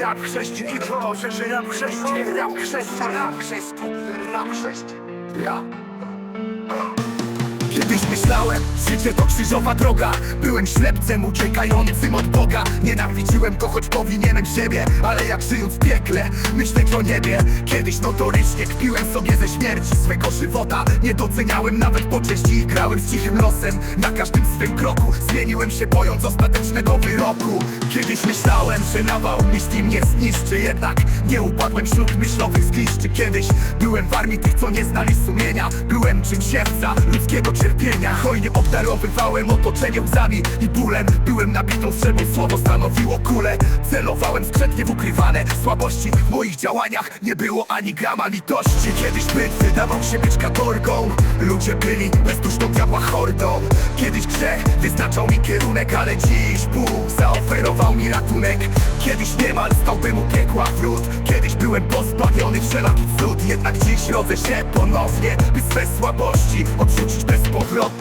Rap chrześcijan, proszę, że rap chrześcijan, rap chrześcijan, rap chrześcijan, rap chrześcijan. Ja. Myślałem, życie to krzyżowa droga. Byłem ślepcem uciekającym od Boga. Nienawidziłem go, choć powinienem siebie Ale jak żyjąc w piekle, myśleć o niebie. Kiedyś notorycznie kpiłem sobie ze śmierci swego żywota. Nie doceniałem nawet pocześci i grałem z cichym losem. Na każdym swym kroku zmieniłem się bojąc ostatecznego wyroku. Kiedyś myślałem, że nawał myśli mnie zniszczy Jednak nie upadłem wśród myślowych zgliszczy. Kiedyś byłem w armii tych, co nie znali sumienia. Byłem czym siewca ludzkiego cierpienia Hojnie obdarowywałem otoczenie łzami i bólem. Byłem nabitą strzelbą, słowo stanowiło kulę. Celowałem skrzętnie w ukrywane słabości. W moich działaniach nie było ani grama litości. Kiedyś byt wydawał się być katorgą. Ludzie byli bezduszną diabła hordą. Kiedyś grzech wyznaczał mi kierunek Ale dziś Bóg zaoferował mi ratunek. Kiedyś niemal stałbym u piekła wrót Kiedyś byłem pozbawiony wszelakich cud Jednak dziś rodzę się ponownie By swe słabości odrzucić bezpowrotnie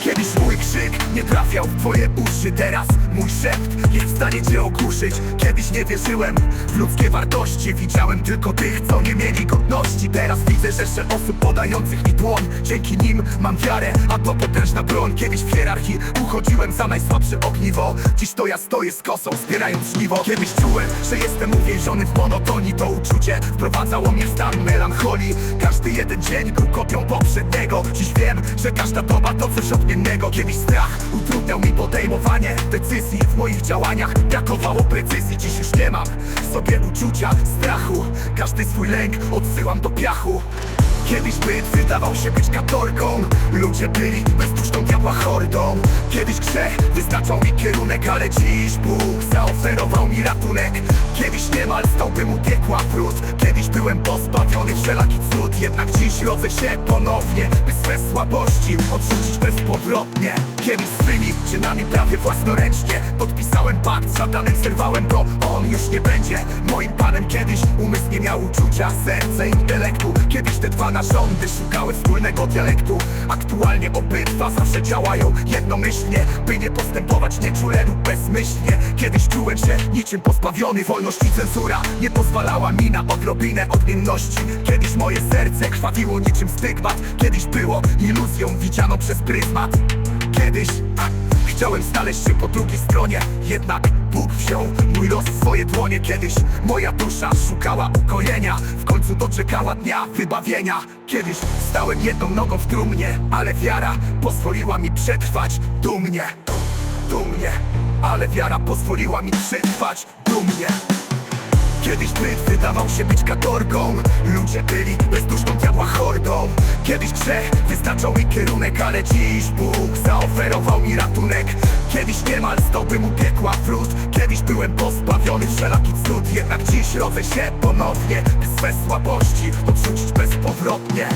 Kiedyś mój krzyk nie trafiał w twoje uszy Teraz mój szept jest w stanie cię ogłuszyć Kiedyś nie wierzyłem w ludzkie wartości Widziałem tylko tych, co nie mieli godności. Teraz widzę rzesze osób podających mi dłoń. Dzięki nim mam wiarę, a to potężna broń. Kiedyś w hierarchii uchodziłem za najsłabsze ogniwo. Dziś to ja stoję z kosą, zbierając żniwo. Kiedyś czułem, że jestem uwięziony w monotonii To uczucie wprowadzało mnie w stan melancholii. Każdy jeden dzień był kopią poprzedniego. Dziś wiem, że każda doba to coś odmiennego Kiedyś strach utrudniał mi podejmowanie decyzji W moich działaniach. Brakowało precyzji Dziś już nie mam w sobie uczucia strachu. Każdy swój lęk odsyłam do piachu. Kiedyś byt wydawał się być katorgą. Ludzie byli bezduszną diabła hordą. Kiedyś grzech wyznaczał mi kierunek Ale dziś Bóg zaoferował mi ratunek. Kiedyś niemal stałbym u piekła wrót Kiedyś byłem pozbawiony wszelakich cud Jednak dziś rodzę się ponownie By swe słabości odrzucić bezpowrotnie. Kiedyś swymi czynami prawie własnoręcznie Podpisałem pakt szatanem, zerwałem go. On już nie będzie moim panem. Kiedyś umysł nie miał uczucia, serce, intelektu. Kiedyś te dwa narządy szukały wspólnego dialektu Obydwa zawsze działają jednomyślnie By nie postępować nieczule lub bezmyślnie. Kiedyś czułem się niczym pozbawiony wolności Cenzura nie pozwalała mi na odrobinę odmienności. Kiedyś moje serce krwawiło niczym stygmat Kiedyś było iluzją widziano przez pryzmat. Kiedyś Chciałem znaleźć się po drugiej stronie Jednak Bóg wziął mój los w swoje dłonie Kiedyś moja dusza szukała ukojenia. W końcu doczekała dnia wybawienia. Kiedyś stałem jedną nogą w trumnie Ale wiara pozwoliła mi przetrwać dumnie. Dumnie Ale wiara pozwoliła mi przetrwać dumnie. Kiedyś byt wydawał się być katorgą. Ludzie byli bezduszną diabła hordą. Kiedyś grzech wyznaczał mi kierunek Ale dziś Bóg zaoferował mi ratunek. Kiedyś niemal stałbym u piekła wrót Kiedyś byłem pozbawiony wszelakich cud Jednak dziś rodzę się ponownie. By swe słabości odrzucić bezpowrotnie